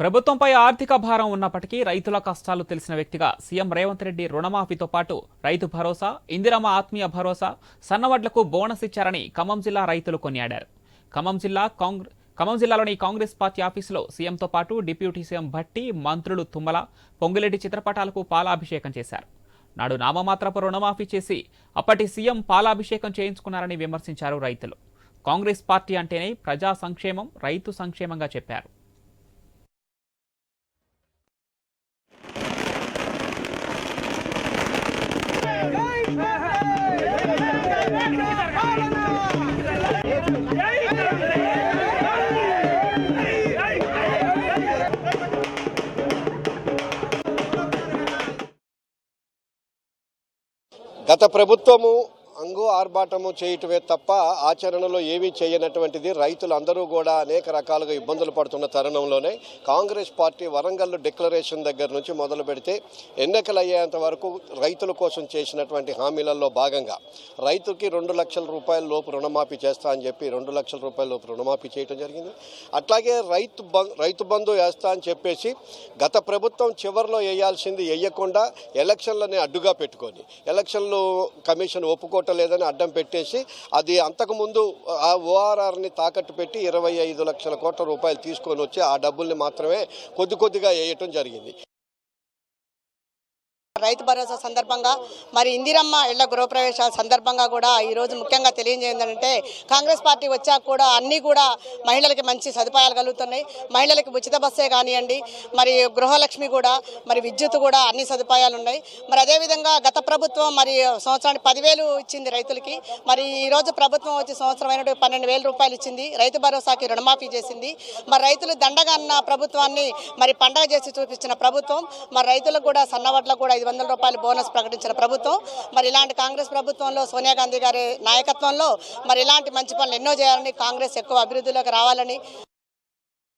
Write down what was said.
ప్రభుత్వంపై ఆర్థిక భారం ఉన్నప్పటికీ రైతుల కష్టాలు తెలిసిన వ్యక్తిగా సీఎం రేవంత్ రెడ్డి రుణమాఫీతో పాటు రైతు భరోసా ఇందిరమ్మ ఆత్మీయ భరోసా సన్నవడ్లకు బోనస్ ఇచ్చారని ఖమ్మం జిల్లా రైతులు కొనియాడారు. ఖమ్మం జిల్లా కాంగ్రెస్ ఖమ్మం జిల్లాలోని కాంగ్రెస్ పార్టీ ఆఫీసులో సీఎంతో పాటు డిప్యూటీ సీఎం భట్టి మంత్రులు తుమ్మల పొంగులెడ్డి చిత్రపటాలకు పాలాభిషేకం చేశారు. నాడు నామమాత్రపు రుణమాఫీ చేసి అప్పటి సీఎం పాలాభిషేకం చేయించుకున్నారని విమర్శించారు రైతులు. కాంగ్రెస్ పార్టీ అంటేనే ప్రజా సంక్షేమం రైతు సంక్షేమంగా చెప్పారు. గత ప్రభుత్వము అంగు ఆర్భాటము చేయటమే తప్ప ఆచరణలో ఏమీ చేయనటువంటిది. రైతులు అందరూ కూడా అనేక రకాలుగా ఇబ్బందులు పడుతున్న తరుణంలోనే కాంగ్రెస్ పార్టీ వరంగల్ డిక్లరేషన్ దగ్గర నుంచి మొదలు పెడితే ఎన్నికలు అయ్యేంత వరకు రైతుల కోసం చేసినటువంటి హామీలలో భాగంగా రైతుకి రెండు లక్షల రూపాయల లోపు రుణమాఫీ చేస్తా అని చెప్పి రెండు లక్షల రూపాయల లోపు రుణమాఫీ చేయడం జరిగింది. అట్లాగే రైతు బం రైతు బంధు వేస్తా అని చెప్పేసి గత ప్రభుత్వం చివరిలో వేయాల్సింది వేయకుండా ఎలక్షన్లని అడ్డుగా పెట్టుకొని ఎలక్షన్లు కమిషన్ ఒప్పుకోవటలేదని అడ్డం పెట్టేసి అది అంతకుముందు ఆ ఓఆర్ఆర్ని తాకట్టు పెట్టి ఇరవై ఐదు లక్షల కోట్ల రూపాయలు తీసుకొని వచ్చి ఆ డబ్బుల్ని మాత్రమే కొద్ది కొద్దిగా వేయటం జరిగింది. రైతు భరోసా సందర్భంగా మరి ఇందిరమ్మ ఇళ్ళ గృహప్రవేశాల సందర్భంగా కూడా ఈరోజు ముఖ్యంగా తెలియజేయందంటే కాంగ్రెస్ పార్టీ వచ్చాక కూడా అన్నీ కూడా మహిళలకి మంచి సదుపాయాలు కలుగుతున్నాయి. మహిళలకి ఉచిత బస్సే కానివ్వండి మరి గృహలక్ష్మి కూడా మరి విద్యుత్ కూడా అన్ని సదుపాయాలు ఉన్నాయి మరి అదేవిధంగా గత ప్రభుత్వం మరి సంవత్సరానికి పదివేలు ఇచ్చింది రైతులకి మరి ఈరోజు ప్రభుత్వం వచ్చి సంవత్సరం అయినటువంటి పన్నెండు వేల రూపాయలు ఇచ్చింది రైతు భరోసాకి రుణమాఫీ చేసింది. మరి రైతులు దండగా అన్న ప్రభుత్వాన్ని మరి పండగ చేసి చూపించిన ప్రభుత్వం మరి రైతులకు కూడా సన్నవడ్లకు కూడా ఐదు వందల రూపాయలు బోనస్ ప్రకటించిన ప్రభుత్వం మరి ఇలాంటి కాంగ్రెస్ ప్రభుత్వంలో సోనియా గాంధీ గారి నాయకత్వంలో మరి ఇలాంటి మంచి పనులు ఎన్నో చేయాలని కాంగ్రెస్ ఎక్కువ అభివృద్ధిలోకి రావాలని